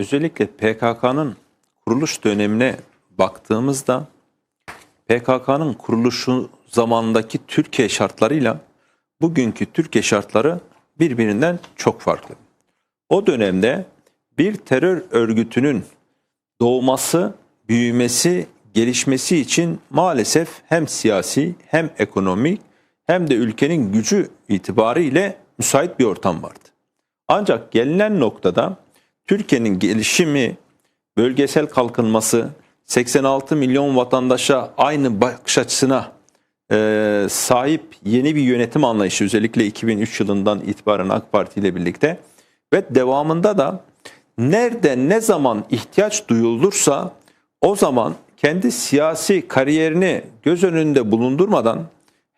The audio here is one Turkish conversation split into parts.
özellikle PKK'nın kuruluş dönemine baktığımızda PKK'nın kuruluşu zamandaki Türkiye şartlarıyla bugünkü Türkiye şartları birbirinden çok farklı. O dönemde bir terör örgütünün doğması, büyümesi, gelişmesi için maalesef hem siyasi hem ekonomik hem de ülkenin gücü itibariyle müsait bir ortam vardı. Ancak gelinen noktada Türkiye'nin gelişimi, bölgesel kalkınması, 86 milyon vatandaşa aynı bakış açısına e, sahip yeni bir yönetim anlayışı özellikle 2003 yılından itibaren AK Parti ile birlikte ve devamında da nerede ne zaman ihtiyaç duyulursa o zaman kendi siyasi kariyerini göz önünde bulundurmadan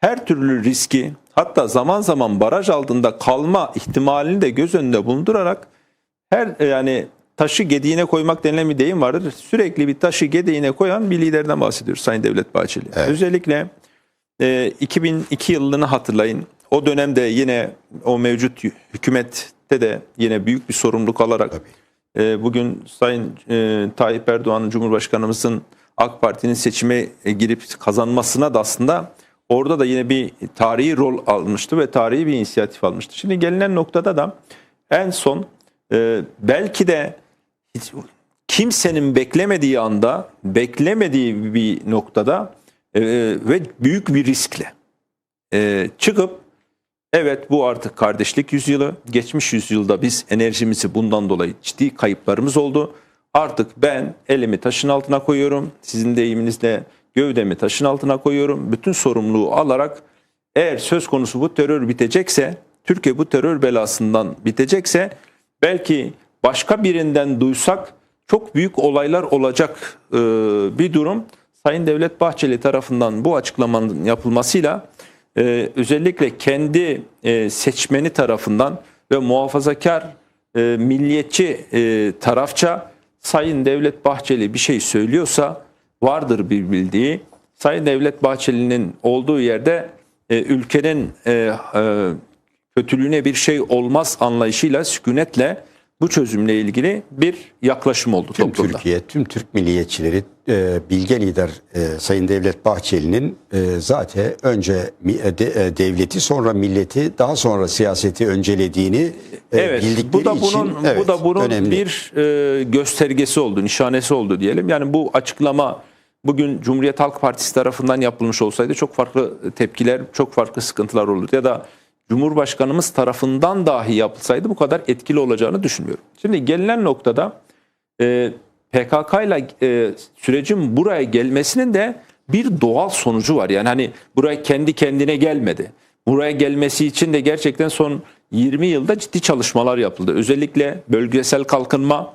her türlü riski hatta zaman zaman baraj altında kalma ihtimalini de göz önünde bulundurarak her yani taşı gediğine koymak denilen bir deyim vardır. Sürekli bir taşı gediğine koyan bir liderden bahsediyoruz Sayın Devlet Bahçeli. Evet. Özellikle e, 2002 yılını hatırlayın. O dönemde yine o mevcut hükümette de yine büyük bir sorumluluk alarak e, bugün Sayın e, Tayyip Erdoğan Cumhurbaşkanımızın AK Parti'nin seçime e, girip kazanmasına da aslında orada da yine bir tarihi rol almıştı ve tarihi bir inisiyatif almıştı. Şimdi gelinen noktada da en son e, belki de hiç, kimsenin beklemediği anda, beklemediği bir noktada e, ve büyük bir riskle e, çıkıp evet bu artık kardeşlik yüzyılı. Geçmiş yüzyılda biz enerjimizi bundan dolayı ciddi kayıplarımız oldu. Artık ben elimi taşın altına koyuyorum. Sizin deyiminizle gövdemi taşın altına koyuyorum. Bütün sorumluluğu alarak eğer söz konusu bu terör bitecekse, Türkiye bu terör belasından bitecekse belki başka birinden duysak çok büyük olaylar olacak e, bir durum. Sayın Devlet Bahçeli tarafından bu açıklamanın yapılmasıyla e, özellikle kendi e, seçmeni tarafından ve muhafazakar e, milliyetçi e, tarafça Sayın Devlet Bahçeli bir şey söylüyorsa vardır bir bildiği. Sayın Devlet Bahçeli'nin olduğu yerde e, ülkenin e, e, kötülüğüne bir şey olmaz anlayışıyla, sükunetle bu çözümle ilgili bir yaklaşım oldu Tüm toplumda. Türkiye, tüm Türk milliyetçileri e, bilge lider e, Sayın Devlet Bahçeli'nin e, zaten önce e, de- e, devleti sonra milleti daha sonra siyaseti öncelediğini e, Evet, bildikleri bu da için bunun evet, bu da bunun önemli. bir e, göstergesi oldu, nişanesi oldu diyelim. Yani bu açıklama bugün Cumhuriyet Halk Partisi tarafından yapılmış olsaydı çok farklı tepkiler, çok farklı sıkıntılar olurdu ya da Cumhurbaşkanımız tarafından dahi yapılsaydı bu kadar etkili olacağını düşünmüyorum. Şimdi gelinen noktada e, PKK ile e, sürecin buraya gelmesinin de bir doğal sonucu var. Yani hani buraya kendi kendine gelmedi. Buraya gelmesi için de gerçekten son 20 yılda ciddi çalışmalar yapıldı. Özellikle bölgesel kalkınma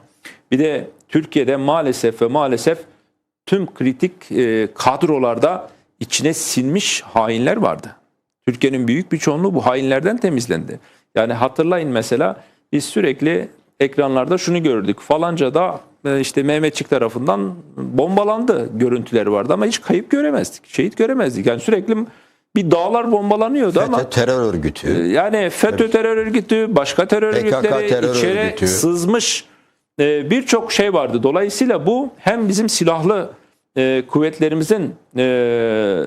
bir de Türkiye'de maalesef ve maalesef tüm kritik e, kadrolarda içine sinmiş hainler vardı. Türkiye'nin büyük bir çoğunluğu bu hainlerden temizlendi. Yani hatırlayın mesela biz sürekli ekranlarda şunu gördük. Falanca da e, işte Mehmetçik tarafından bombalandı görüntüleri vardı ama hiç kayıp göremezdik. Şehit göremezdik. Yani sürekli bir dağlar bombalanıyordu ama FETÖ terör örgütü. yani FETÖ terör örgütü, başka terör PKK örgütleri terör içeri örgütü. sızmış e, birçok şey vardı. Dolayısıyla bu hem bizim silahlı e, kuvvetlerimizin e,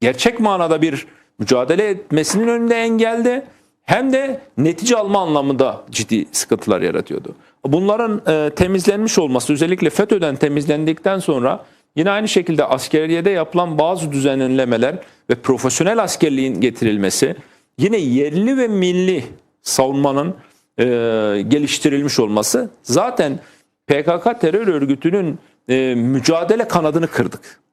gerçek manada bir mücadele etmesinin önünde engelde hem de netice alma anlamında ciddi sıkıntılar yaratıyordu. Bunların e, temizlenmiş olması özellikle FETÖ'den temizlendikten sonra yine aynı şekilde askeriyede yapılan bazı düzenlemeler ve profesyonel askerliğin getirilmesi yine yerli ve milli savunmanın e, geliştirilmiş olması zaten PKK terör örgütünün e, mücadele kanadını kırdık.